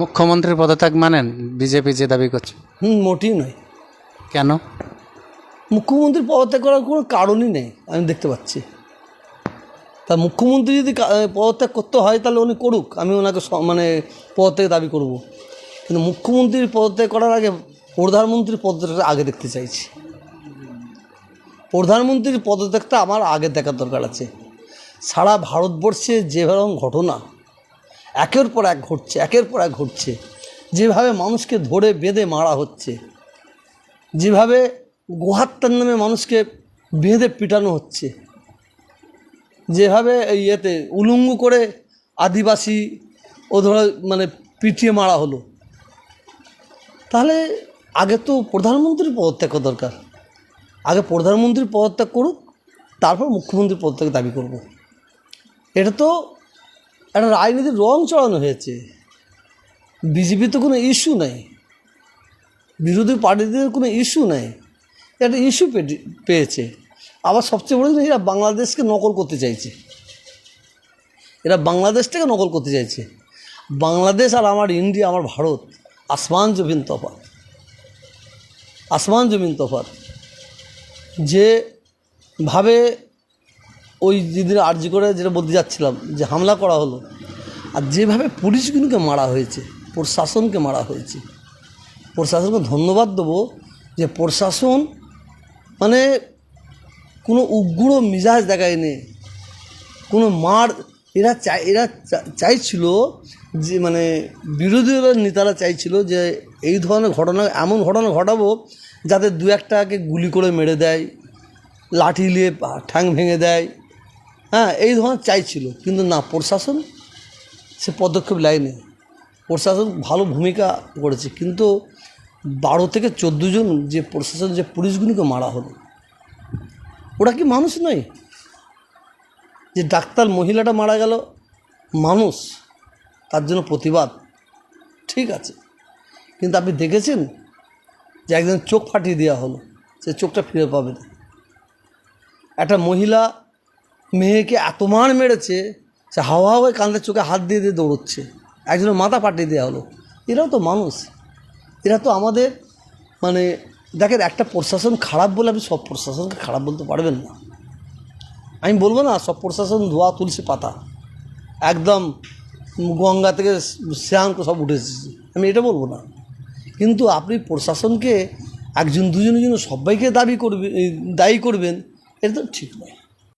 মুখ্যমন্ত্রীর পদত্যাগ মানেন বিজেপি যে দাবি করছে? হুম মোটেই নয়। কেন? মুখ্যমন্ত্রীর পদত্যাগ করার কোনো কারণই নেই আমি দেখতে পাচ্ছি। তা মুখ্যমন্ত্রী যদি পদত্যাগ করতে হয় তাহলে উনি করুক আমি ওনাকে মানে পদত্যাগ দাবি করব। কিন্তু মুখ্যমন্ত্রীর পদত্যাগ করার আগে প্রধানমন্ত্রীর পদত্যাগটা আগে দেখতে চাইছি। প্রধানমন্ত্রীর পদত্যাগটা আমার আগে দেখার দরকার আছে। সারা ভারতবর্ষে যেভাবে ঘটনা একের পর এক ঘটছে, একের পর এক ঘটছে। যেভাবে মানুষকে ধরে বেঁধে মারা হচ্ছে, যেভাবে গোহাত্তার নামে মানুষকে বেঁধে পিটানো হচ্ছে, যেভাবে ইয়েতে উলঙ্গ করে আদিবাসী ও ধরো মানে পিটিয়ে মারা হলো। তাহলে আগে তো প্রধানমন্ত্রীর পদত্যাগ করা দরকার। আগে প্রধানমন্ত্রীর পদত্যাগ করুক, তারপর মুখ্যমন্ত্রীর পদত্যাগ দাবি করব। এটা তো একটা রাজনীতির রং চড়ানো হয়েছে। বিজেপি তো কোনো ইস্যু নেই। বিরোধী পার্টিদের কোনো ইস্যু নেই। একটা ইস্যু পেয়েছে। আবার সবচেয়ে বড় এরা বাংলাদেশকে নকল করতে চাইছে। এরা বাংলাদেশটাকে নকল করতে চাইছে। বাংলাদেশ আর আমার ইন্ডিয়া, আমার ভারত, আসমান জমিন তফাৎ। আসমান জমিন তফাৎ। যেভাবে ওই যেদিন আর্জি করে যেটা বলতে যাচ্ছিলাম, যে হামলা করা হলো, আর যেভাবে পুলিশগুলোকে মারা হয়েছে, প্রশাসনকে মারা হয়েছে, প্রশাসনকে ধন্যবাদ দেবো যে প্রশাসন মানে কোনো উগ্র মিজাজ দেখায়নি, কোনো মার, এরা চাই, এরা চাইছিল যে মানে বিরোধী দলের নেতারা চাইছিল যে এই ধরনের ঘটনা, এমন ঘটনা ঘটাবো যাতে দু একটাকে গুলি করে মেরে দেয়, লাঠি নিয়ে ঠ্যাং ভেঙে দেয়। হ্যাঁ এই ধরনের চাইছিল। কিন্তু না, প্রশাসন সে পদক্ষেপ লাইনে প্রশাসন ভালো ভূমিকা করেছে। কিন্তু বারো থেকে চোদ্দ জন যে প্রশাসন, যে পুলিশগুলিকে মারা হলো, ওরা কি মানুষ নয়? যে ডাক্তার, মহিলাটা মারা গেল, মানুষ, তার জন্য প্রতিবাদ, ঠিক আছে। কিন্তু আপনি দেখেছেন যে একজন চোখ ফাটিয়ে দেওয়া হলো, সে চোখটা ফিরে পাবে না। একটা মহিলা মেয়েকে এত মার মেরেছে সে হাওয়া হাওয়ায় কান্দের চোখে হাত দিয়ে দিয়ে দৌড়চ্ছে। একজনের মাথা পাঠিয়ে দেওয়া হলো। এরাও তো মানুষ। এরা তো আমাদের মানে দেখেন, একটা প্রশাসন খারাপ বলে আপনি সব প্রশাসনকে খারাপ বলতে পারবেন না। আমি বলব না, সব প্রশাসন ধোয়া তুলসী পাতা। একদম গঙ্গা থেকে শ্যাম সব উঠে এসেছে। আমি এটা বলব না। কিন্তু আপনি প্রশাসনকে একজন, দুজনের জন্য সবাইকে দাবি করবে দায়ী করবেন, এটা তো ঠিক নয়।